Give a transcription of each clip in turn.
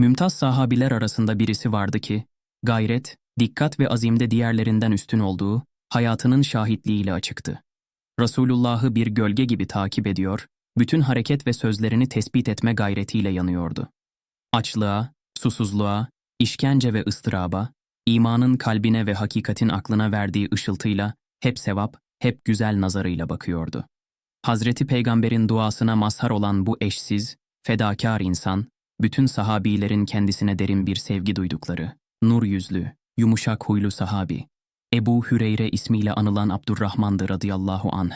Mümtaz sahabiler arasında birisi vardı ki, gayret, dikkat ve azimde diğerlerinden üstün olduğu, hayatının şahitliğiyle açıktı. Resulullah'ı bir gölge gibi takip ediyor, bütün hareket ve sözlerini tespit etme gayretiyle yanıyordu. Açlığa, susuzluğa, işkence ve ıstıraba, imanın kalbine ve hakikatin aklına verdiği ışıltıyla hep sevap, hep güzel nazarıyla bakıyordu. Hazreti Peygamber'in duasına mazhar olan bu eşsiz, fedakar insan, bütün sahabilerin kendisine derin bir sevgi duydukları, nur yüzlü, yumuşak huylu sahabi, Ebu Hüreyre ismiyle anılan Abdurrahman'dı radıyallahu anh.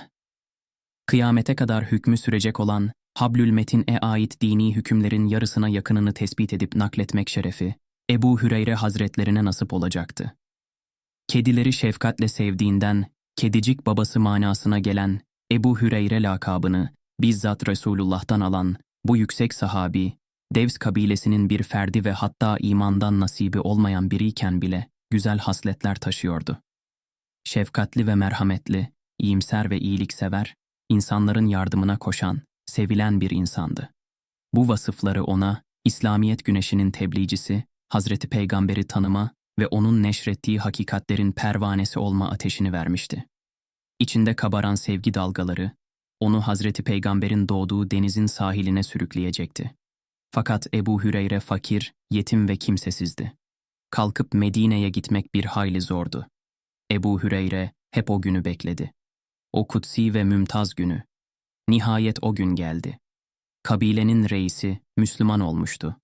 Kıyamete kadar hükmü sürecek olan Hablül Metin'e ait dini hükümlerin yarısına yakınını tespit edip nakletmek şerefi, Ebu Hüreyre hazretlerine nasip olacaktı. Kedileri şefkatle sevdiğinden, kedicik babası manasına gelen Ebu Hüreyre lakabını bizzat Resulullah'tan alan bu yüksek sahabi, Devs kabilesinin bir ferdi ve hatta imandan nasibi olmayan biriyken bile güzel hasletler taşıyordu. Şefkatli ve merhametli, iyimser ve iyiliksever, insanların yardımına koşan, sevilen bir insandı. Bu vasıfları ona, İslamiyet güneşinin tebliğcisi, Hazreti Peygamber'i tanıma ve onun neşrettiği hakikatlerin pervanesi olma ateşini vermişti. İçinde kabaran sevgi dalgaları, onu Hazreti Peygamber'in doğduğu denizin sahiline sürükleyecekti. Fakat Ebu Hüreyre fakir, yetim ve kimsesizdi. Kalkıp Medine'ye gitmek bir hayli zordu. Ebu Hüreyre hep o günü bekledi. O kutsi ve mümtaz günü. Nihayet o gün geldi. Kabilenin reisi Müslüman olmuştu.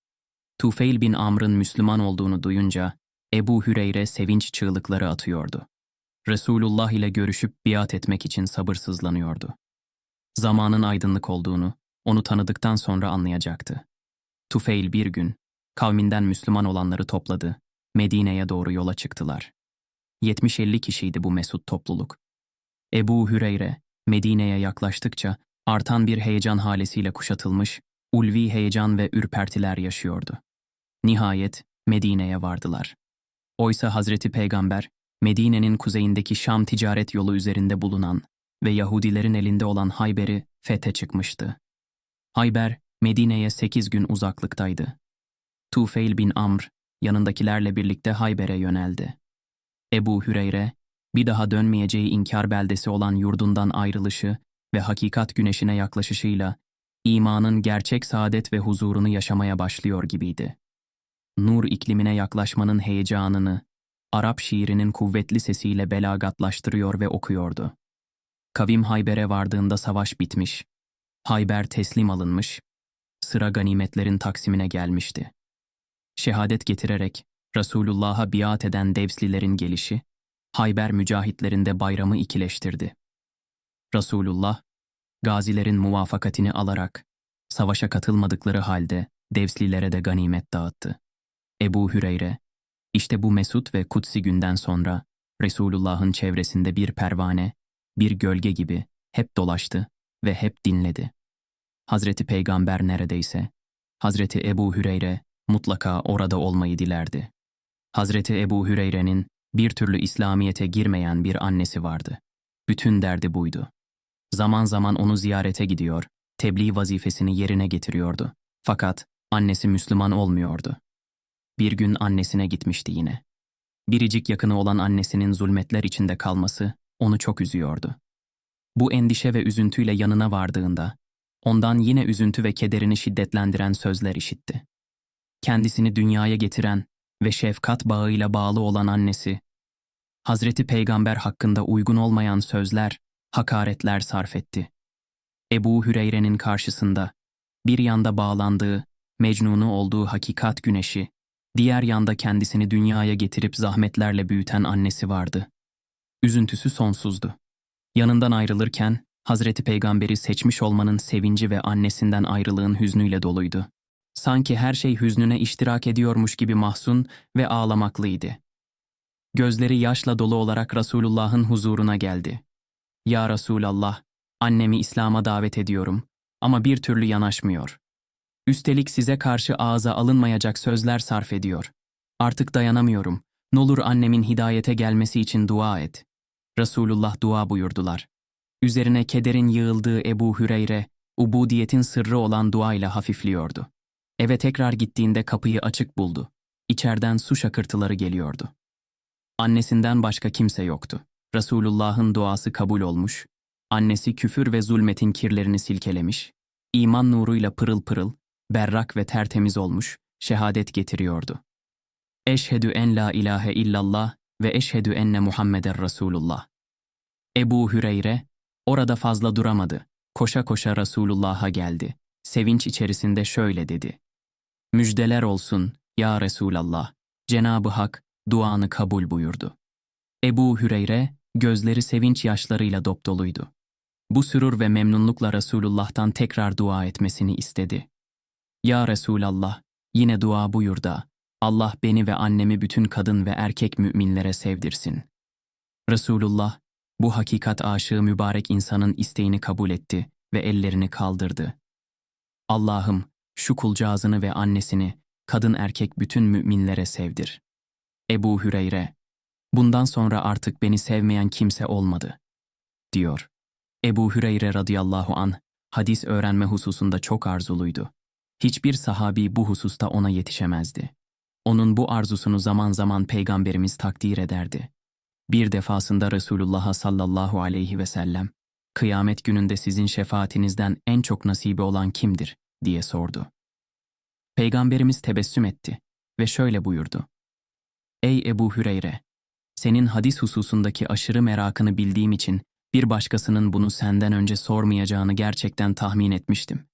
Tufeil bin Amr'ın Müslüman olduğunu duyunca Ebu Hüreyre sevinç çığlıkları atıyordu. Resulullah ile görüşüp biat etmek için sabırsızlanıyordu. Zamanın aydınlık olduğunu, onu tanıdıktan sonra anlayacaktı. Tufeil bir gün, kavminden Müslüman olanları topladı, Medine'ye doğru yola çıktılar. 70-50 kişiydi bu mesut topluluk. Ebu Hüreyre, Medine'ye yaklaştıkça artan bir heyecan halesiyle kuşatılmış, ulvi heyecan ve ürpertiler yaşıyordu. Nihayet Medine'ye vardılar. Oysa Hazreti Peygamber, Medine'nin kuzeyindeki Şam ticaret yolu üzerinde bulunan ve Yahudilerin elinde olan Hayber'i fethe çıkmıştı. Hayber, Medine'ye sekiz gün uzaklıktaydı. Tufeil bin Amr, yanındakilerle birlikte Hayber'e yöneldi. Ebu Hüreyre, bir daha dönmeyeceği inkar beldesi olan yurdundan ayrılışı ve hakikat güneşine yaklaşışıyla imanın gerçek saadet ve huzurunu yaşamaya başlıyor gibiydi. Nur iklimine yaklaşmanın heyecanını, Arap şiirinin kuvvetli sesiyle belagatlaştırıyor ve okuyordu. Kavim Hayber'e vardığında savaş bitmiş, Hayber teslim alınmış, sıra ganimetlerin taksimine gelmişti. Şehadet getirerek Resulullah'a biat eden Devslilerin gelişi, Hayber mücahitlerinde bayramı ikileştirdi. Resulullah, gazilerin muvafakatini alarak, savaşa katılmadıkları halde Devslilere de ganimet dağıttı. Ebu Hüreyre, işte bu mesut ve kutsi günden sonra Resulullah'ın çevresinde bir pervane, bir gölge gibi hep dolaştı ve hep dinledi. Hazreti Peygamber neredeyse, Hazreti Ebu Hüreyre mutlaka orada olmayı dilerdi. Hazreti Ebu Hüreyre'nin bir türlü İslamiyete girmeyen bir annesi vardı. Bütün derdi buydu. Zaman zaman onu ziyarete gidiyor, tebliğ vazifesini yerine getiriyordu. Fakat annesi Müslüman olmuyordu. Bir gün annesine gitmişti yine. Biricik yakını olan annesinin zulmetler içinde kalması onu çok üzüyordu. Bu endişe ve üzüntüyle yanına vardığında, ondan yine üzüntü ve kederini şiddetlendiren sözler işitti. Kendisini dünyaya getiren ve şefkat bağıyla bağlı olan annesi, Hazreti Peygamber hakkında uygun olmayan sözler, hakaretler sarf etti. Ebu Hüreyre'nin karşısında, bir yanda bağlandığı, mecnunu olduğu hakikat güneşi, diğer yanda kendisini dünyaya getirip zahmetlerle büyüten annesi vardı. Üzüntüsü sonsuzdu. Yanından ayrılırken, Hazreti Peygamber'i seçmiş olmanın sevinci ve annesinden ayrılığın hüznüyle doluydu. Sanki her şey hüznüne iştirak ediyormuş gibi mahzun ve ağlamaklıydı. Gözleri yaşla dolu olarak Resulullah'ın huzuruna geldi. Ya Resulallah, annemi İslam'a davet ediyorum ama bir türlü yanaşmıyor. Üstelik size karşı ağza alınmayacak sözler sarf ediyor. Artık dayanamıyorum. Nolur annemin hidayete gelmesi için dua et. Resulullah dua buyurdular. Üzerine kederin yığıldığı Ebu Hüreyre, ubudiyetin sırrı olan duayla hafifliyordu. Eve tekrar gittiğinde kapıyı açık buldu. İçeriden su şakırtıları geliyordu. Annesinden başka kimse yoktu. Resulullah'ın duası kabul olmuş, annesi küfür ve zulmetin kirlerini silkelemiş, iman nuruyla pırıl pırıl, berrak ve tertemiz olmuş, şehadet getiriyordu. Eşhedü en la ilahe illallah ve eşhedü enne Muhammeden Resulullah. Ebu Hüreyre, orada fazla duramadı. Koşa koşa Resulullah'a geldi. Sevinç içerisinde şöyle dedi. Müjdeler olsun ya Resulallah. Cenabı Hak duanı kabul buyurdu. Ebu Hüreyre gözleri sevinç yaşlarıyla dopdoluydu. Bu sürur ve memnunlukla Resulullah'tan tekrar dua etmesini istedi. Ya Resulallah, yine dua buyur da Allah beni ve annemi bütün kadın ve erkek müminlere sevdirsin. Resulullah, bu hakikat aşığı mübarek insanın isteğini kabul etti ve ellerini kaldırdı. Allah'ım, şu kulcağızını ve annesini, kadın erkek bütün müminlere sevdir. Ebu Hüreyre, bundan sonra artık beni sevmeyen kimse olmadı, diyor. Ebu Hüreyre radıyallahu an hadis öğrenme hususunda çok arzuluydu. Hiçbir sahabi bu hususta ona yetişemezdi. Onun bu arzusunu zaman zaman peygamberimiz takdir ederdi. Bir defasında Resulullah'a sallallahu aleyhi ve sellem, kıyamet gününde sizin şefaatinizden en çok nasibi olan kimdir diye sordu. Peygamberimiz tebessüm etti ve şöyle buyurdu. Ey Ebu Hüreyre! Senin hadis hususundaki aşırı merakını bildiğim için bir başkasının bunu senden önce sormayacağını gerçekten tahmin etmiştim.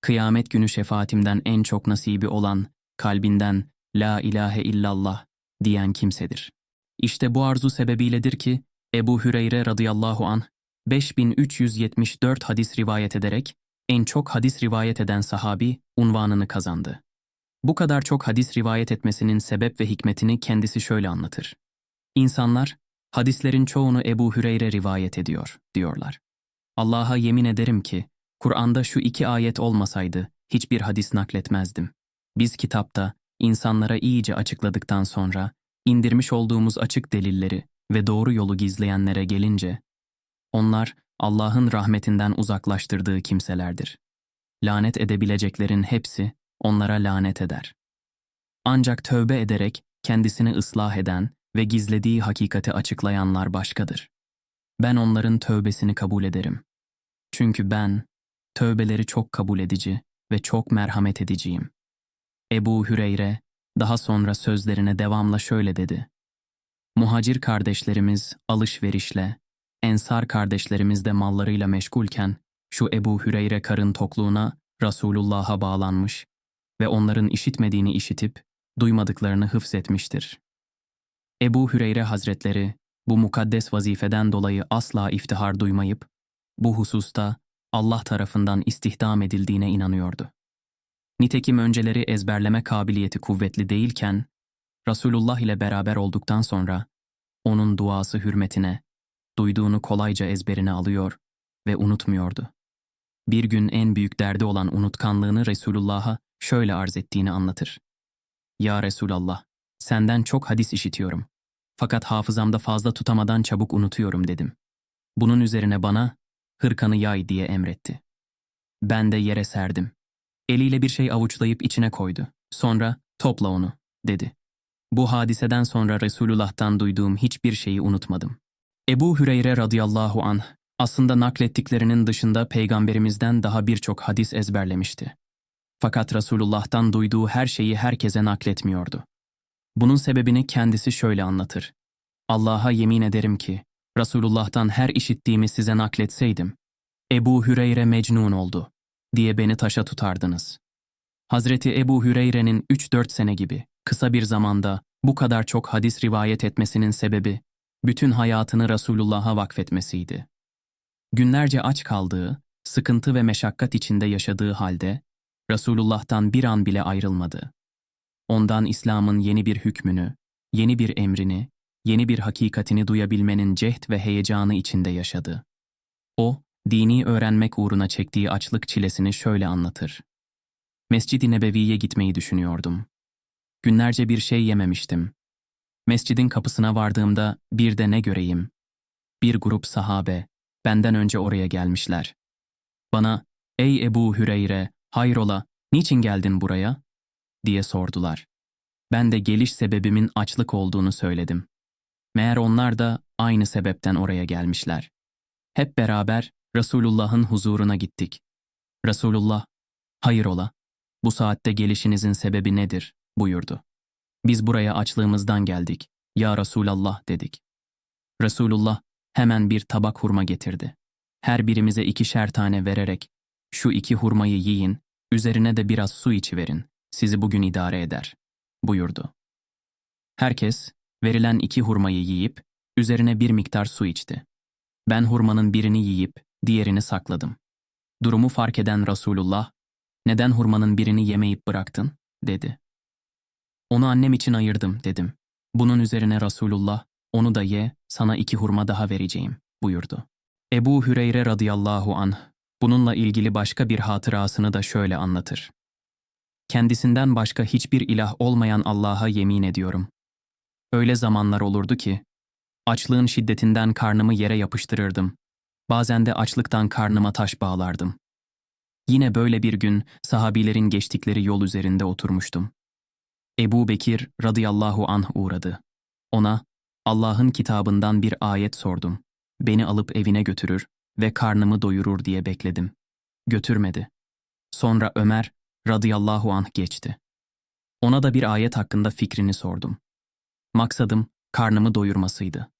Kıyamet günü şefaatimden en çok nasibi olan, kalbinden La ilahe illallah diyen kimsedir. İşte bu arzu sebebiyledir ki Ebu Hüreyre radıyallahu an 5374 hadis rivayet ederek en çok hadis rivayet eden sahabi unvanını kazandı. Bu kadar çok hadis rivayet etmesinin sebep ve hikmetini kendisi şöyle anlatır. İnsanlar, hadislerin çoğunu Ebu Hüreyre rivayet ediyor, diyorlar. Allah'a yemin ederim ki, Kur'an'da şu iki ayet olmasaydı hiçbir hadis nakletmezdim. Biz kitapta, insanlara iyice açıkladıktan sonra, indirmiş olduğumuz açık delilleri ve doğru yolu gizleyenlere gelince, onlar Allah'ın rahmetinden uzaklaştırdığı kimselerdir. Lanet edebileceklerin hepsi onlara lanet eder. Ancak tövbe ederek kendisini ıslah eden ve gizlediği hakikati açıklayanlar başkadır. Ben onların tövbesini kabul ederim. Çünkü ben, tövbeleri çok kabul edici ve çok merhamet ediciyim. Ebu Hüreyre, daha sonra sözlerine devamla şöyle dedi. Muhacir kardeşlerimiz alışverişle, ensar kardeşlerimiz de mallarıyla meşgulken, şu Ebu Hüreyre karın tokluğuna Resulullah'a bağlanmış ve onların işitmediğini işitip, duymadıklarını hıfzetmiştir. Ebu Hüreyre Hazretleri, bu mukaddes vazifeden dolayı asla iftihar duymayıp, bu hususta Allah tarafından istihdam edildiğine inanıyordu. Nitekim önceleri ezberleme kabiliyeti kuvvetli değilken, Resulullah ile beraber olduktan sonra, onun duası hürmetine, duyduğunu kolayca ezberine alıyor ve unutmuyordu. Bir gün en büyük derdi olan unutkanlığını Resulullah'a şöyle arz ettiğini anlatır. Ya Resulallah, senden çok hadis işitiyorum. Fakat hafızamda fazla tutamadan çabuk unutuyorum dedim. Bunun üzerine bana, hırkanı yay diye emretti. Ben de yere serdim. Eliyle bir şey avuçlayıp içine koydu. Sonra, topla onu, dedi. Bu hadiseden sonra Resulullah'tan duyduğum hiçbir şeyi unutmadım. Ebu Hüreyre radıyallahu anh, aslında naklettiklerinin dışında peygamberimizden daha birçok hadis ezberlemişti. Fakat Resulullah'tan duyduğu her şeyi herkese nakletmiyordu. Bunun sebebini kendisi şöyle anlatır. Allah'a yemin ederim ki, Resulullah'tan her işittiğimi size nakletseydim, Ebu Hüreyre mecnun oldu diye beni taşa tutardınız. Hazreti Ebu Hüreyre'nin 3-4 sene gibi kısa bir zamanda bu kadar çok hadis rivayet etmesinin sebebi, bütün hayatını Resulullah'a vakfetmesiydi. Günlerce aç kaldığı, sıkıntı ve meşakkat içinde yaşadığı halde, Resulullah'tan bir an bile ayrılmadı. Ondan İslam'ın yeni bir hükmünü, yeni bir emrini, yeni bir hakikatini duyabilmenin cehd ve heyecanı içinde yaşadı. O, dini öğrenmek uğruna çektiği açlık çilesini şöyle anlatır. Mescid-i Nebevi'ye gitmeyi düşünüyordum. Günlerce bir şey yememiştim. Mescidin kapısına vardığımda bir de ne göreyim? Bir grup sahabe, benden önce oraya gelmişler. Bana, ''Ey Ebu Hüreyre, hayrola, Niçin geldin buraya? diye sordular. Ben de geliş sebebimin açlık olduğunu söyledim. Meğer onlar da aynı sebepten oraya gelmişler. Hep beraber Resulullah'ın huzuruna gittik. Resulullah, hayırola, bu saatte gelişinizin sebebi nedir? buyurdu. Biz buraya açlığımızdan geldik. Ya Resulallah dedik. Resulullah hemen bir tabak hurma getirdi. Her birimize ikişer tane vererek, şu iki hurmayı yiyin, üzerine de biraz su içiverin, sizi bugün idare eder, buyurdu. Herkes, verilen iki hurmayı yiyip, üzerine bir miktar su içti. Ben hurmanın birini yiyip, diğerini sakladım. Durumu fark eden Resulullah, neden hurmanın birini yemeyip bıraktın, dedi. Onu annem için ayırdım, dedim. Bunun üzerine Resulullah, onu da ye, sana iki hurma daha vereceğim, buyurdu. Ebu Hüreyre radıyallahu anh, bununla ilgili başka bir hatırasını da şöyle anlatır. Kendisinden başka hiçbir ilah olmayan Allah'a yemin ediyorum. Öyle zamanlar olurdu ki, açlığın şiddetinden karnımı yere yapıştırırdım. Bazen de açlıktan karnıma taş bağlardım. Yine böyle bir gün sahabilerin geçtikleri yol üzerinde oturmuştum. Ebu Bekir radıyallahu anh uğradı. Ona, Allah'ın kitabından bir ayet sordum. Beni alıp evine götürür ve karnımı doyurur diye bekledim. Götürmedi. Sonra Ömer radıyallahu anh geçti. Ona da bir ayet hakkında fikrini sordum. Maksadım karnımı doyurmasıydı.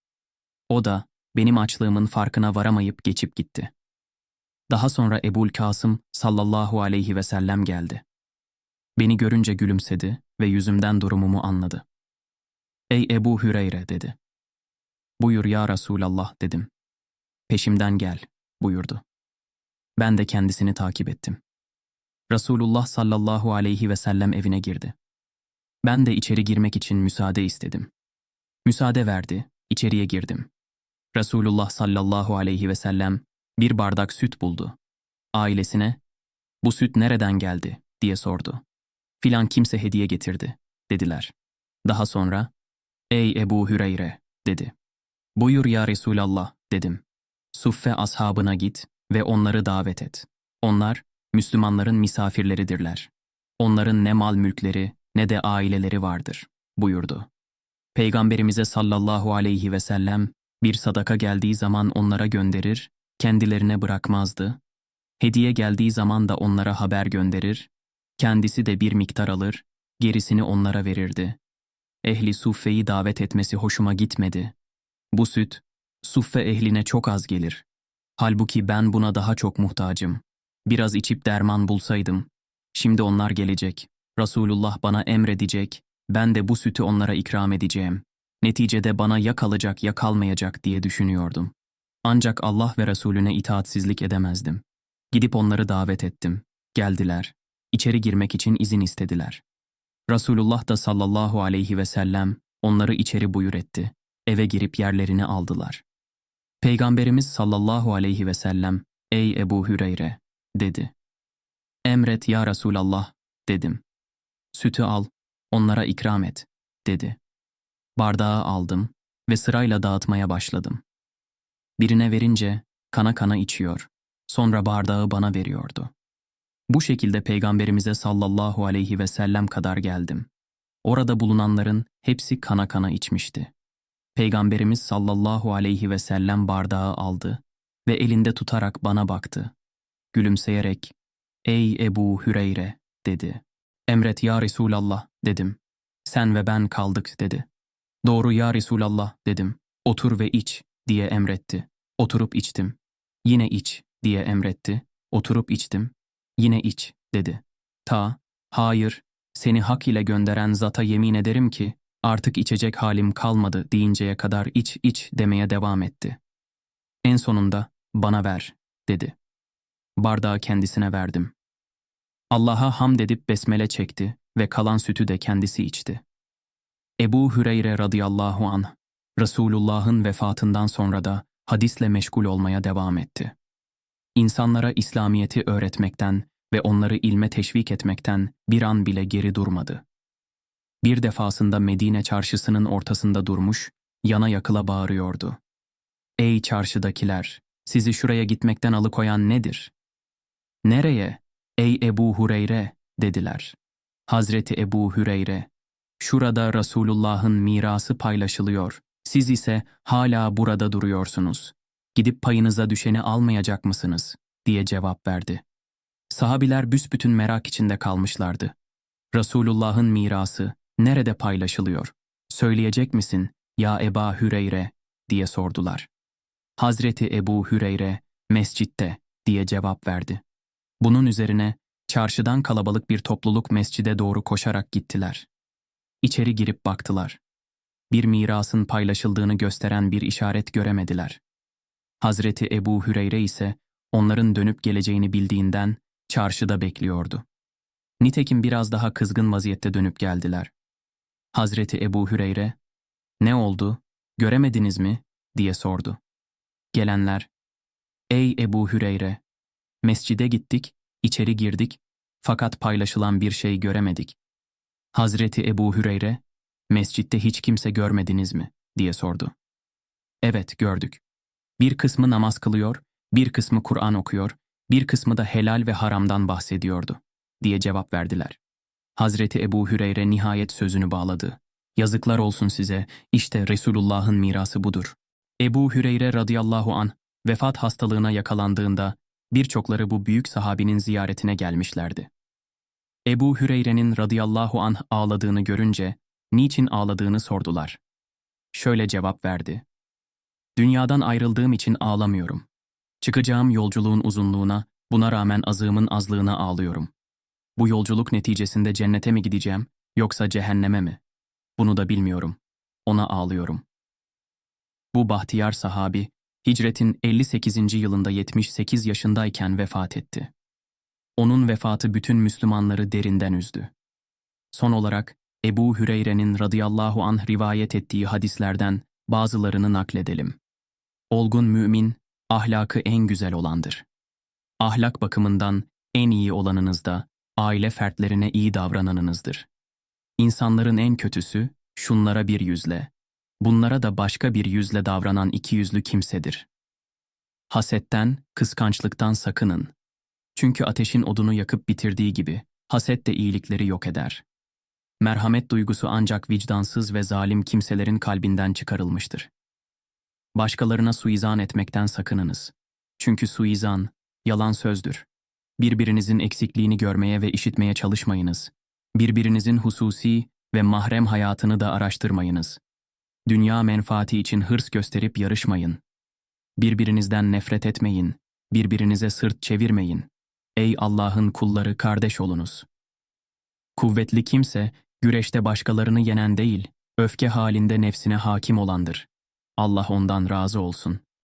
O da benim açlığımın farkına varamayıp geçip gitti. Daha sonra Ebul Kasım sallallahu aleyhi ve sellem geldi. Beni görünce gülümsedi ve yüzümden durumumu anladı. Ey Ebu Hüreyre dedi. Buyur ya Resulallah dedim. Peşimden gel buyurdu. Ben de kendisini takip ettim. Resulullah sallallahu aleyhi ve sellem evine girdi. Ben de içeri girmek için müsaade istedim. Müsaade verdi, içeriye girdim. Resulullah sallallahu aleyhi ve sellem bir bardak süt buldu. Ailesine, bu süt nereden geldi diye sordu. Filan kimse hediye getirdi, dediler. Daha sonra, ey Ebu Hüreyre, dedi. Buyur ya Resulallah, dedim. Suffe ashabına git ve onları davet et. Onlar, Müslümanların misafirleridirler. Onların ne mal mülkleri ne de aileleri vardır, buyurdu. Peygamberimize sallallahu aleyhi ve sellem bir sadaka geldiği zaman onlara gönderir, kendilerine bırakmazdı. Hediye geldiği zaman da onlara haber gönderir, kendisi de bir miktar alır, gerisini onlara verirdi. Ehli suffeyi davet etmesi hoşuma gitmedi. Bu süt, suffe ehline çok az gelir. Halbuki ben buna daha çok muhtacım. Biraz içip derman bulsaydım. Şimdi onlar gelecek. Resulullah bana emredecek, ben de bu sütü onlara ikram edeceğim. Neticede bana ya kalacak ya kalmayacak diye düşünüyordum. Ancak Allah ve Resulüne itaatsizlik edemezdim. Gidip onları davet ettim. Geldiler. İçeri girmek için izin istediler. Resulullah da sallallahu aleyhi ve sellem onları içeri buyur etti. Eve girip yerlerini aldılar. Peygamberimiz sallallahu aleyhi ve sellem, ''Ey Ebu Hüreyre'' dedi. ''Emret ya Resulallah'' dedim. ''Sütü al, onlara ikram et'' dedi. Bardağı aldım ve sırayla dağıtmaya başladım. Birine verince kana kana içiyor, sonra bardağı bana veriyordu. Bu şekilde Peygamberimize sallallahu aleyhi ve sellem kadar geldim. Orada bulunanların hepsi kana kana içmişti. Peygamberimiz sallallahu aleyhi ve sellem bardağı aldı ve elinde tutarak bana baktı. Gülümseyerek, ''Ey Ebu Hüreyre'' dedi. ''Emret ya Resulallah'' dedim. ''Sen ve ben kaldık'' dedi. ''Doğru ya Resulallah'' dedim. ''Otur ve iç'' diye emretti. Oturup içtim. ''Yine iç'' diye emretti. Oturup içtim. ''Yine iç'' dedi. Ta, ''Hayır, seni hak ile gönderen zata yemin ederim ki artık içecek halim kalmadı deyinceye kadar iç iç demeye devam etti. En sonunda bana ver dedi. Bardağı kendisine verdim. Allah'a hamd edip besmele çekti ve kalan sütü de kendisi içti. Ebu Hüreyre radıyallahu anh, Resulullah'ın vefatından sonra da hadisle meşgul olmaya devam etti. İnsanlara İslamiyet'i öğretmekten ve onları ilme teşvik etmekten bir an bile geri durmadı. Bir defasında Medine çarşısının ortasında durmuş, yana yakıla bağırıyordu. Ey çarşıdakiler, sizi şuraya gitmekten alıkoyan nedir? Nereye? Ey Ebu Hureyre dediler. Hazreti Ebu Hüreyre, şurada Resulullah'ın mirası paylaşılıyor. Siz ise hala burada duruyorsunuz. Gidip payınıza düşeni almayacak mısınız? diye cevap verdi. Sahabiler büsbütün merak içinde kalmışlardı. Resulullah'ın mirası nerede paylaşılıyor? Söyleyecek misin ya Eba Hüreyre diye sordular. Hazreti Ebu Hüreyre mescitte diye cevap verdi. Bunun üzerine çarşıdan kalabalık bir topluluk mescide doğru koşarak gittiler. İçeri girip baktılar. Bir mirasın paylaşıldığını gösteren bir işaret göremediler. Hazreti Ebu Hüreyre ise onların dönüp geleceğini bildiğinden çarşıda bekliyordu. Nitekim biraz daha kızgın vaziyette dönüp geldiler. Hazreti Ebu Hüreyre, ''Ne oldu, göremediniz mi?'' diye sordu. Gelenler, ''Ey Ebu Hüreyre, mescide gittik, içeri girdik, fakat paylaşılan bir şey göremedik.'' Hazreti Ebu Hüreyre, ''Mescitte hiç kimse görmediniz mi?'' diye sordu. ''Evet, gördük. Bir kısmı namaz kılıyor, bir kısmı Kur'an okuyor, bir kısmı da helal ve haramdan bahsediyordu.'' diye cevap verdiler. Hazreti Ebu Hüreyre nihayet sözünü bağladı. Yazıklar olsun size, işte Resulullah'ın mirası budur. Ebu Hüreyre radıyallahu an vefat hastalığına yakalandığında birçokları bu büyük sahabinin ziyaretine gelmişlerdi. Ebu Hüreyre'nin radıyallahu anh ağladığını görünce niçin ağladığını sordular. Şöyle cevap verdi. Dünyadan ayrıldığım için ağlamıyorum. Çıkacağım yolculuğun uzunluğuna, buna rağmen azığımın azlığına ağlıyorum. Bu yolculuk neticesinde cennete mi gideceğim, yoksa cehenneme mi? Bunu da bilmiyorum. Ona ağlıyorum. Bu bahtiyar sahabi, hicretin 58. yılında 78 yaşındayken vefat etti. Onun vefatı bütün Müslümanları derinden üzdü. Son olarak Ebu Hüreyre'nin radıyallahu anh rivayet ettiği hadislerden bazılarını nakledelim. Olgun mümin, ahlakı en güzel olandır. Ahlak bakımından en iyi olanınız da aile fertlerine iyi davrananınızdır. İnsanların en kötüsü, şunlara bir yüzle, bunlara da başka bir yüzle davranan iki yüzlü kimsedir. Hasetten, kıskançlıktan sakının. Çünkü ateşin odunu yakıp bitirdiği gibi, haset de iyilikleri yok eder. Merhamet duygusu ancak vicdansız ve zalim kimselerin kalbinden çıkarılmıştır. Başkalarına suizan etmekten sakınınız. Çünkü suizan, yalan sözdür. Birbirinizin eksikliğini görmeye ve işitmeye çalışmayınız. Birbirinizin hususi ve mahrem hayatını da araştırmayınız. Dünya menfaati için hırs gösterip yarışmayın. Birbirinizden nefret etmeyin. Birbirinize sırt çevirmeyin. Ey Allah'ın kulları kardeş olunuz. Kuvvetli kimse, güreşte başkalarını yenen değil, öfke halinde nefsine hakim olandır. Allah ondan razı olsun.